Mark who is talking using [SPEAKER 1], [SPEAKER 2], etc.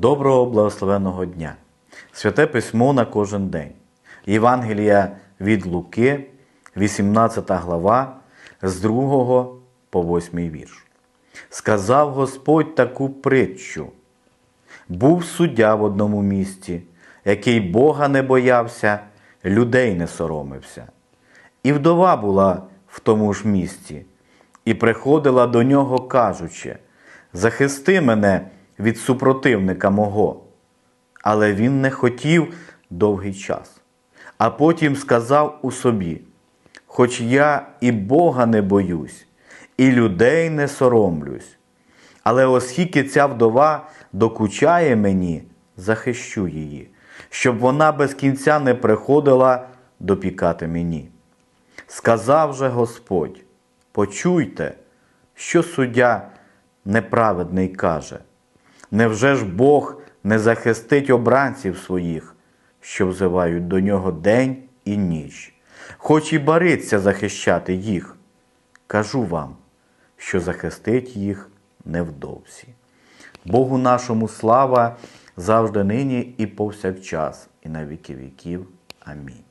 [SPEAKER 1] Доброго благословенного дня! Святе письмо на кожен день. Євангелія від Луки, 18 глава, з 2 по 8 вірш. Сказав Господь таку притчу. Був суддя в одному місті, який Бога не боявся, людей не соромився. І вдова була в тому ж місті, і приходила до нього, кажучи: Захисти мене від супротивника мого. Але він не хотів довгий час. А потім сказав у собі: Хоч я і Бога не боюсь, і людей не соромлюсь, але оскільки ця вдова докучає мені, захищу її, щоб вона без кінця не приходила допікати мені. Сказав же Господь: почуйте, що суддя неправедний каже. Невже ж Бог не захистить обранців своїх, що взивають до нього день і ніч, хоч і бариться захищати їх? Кажу вам, що захистить їх невдовзі. Богу нашому слава завжди нині і повсякчас, і на віки віків. Амінь.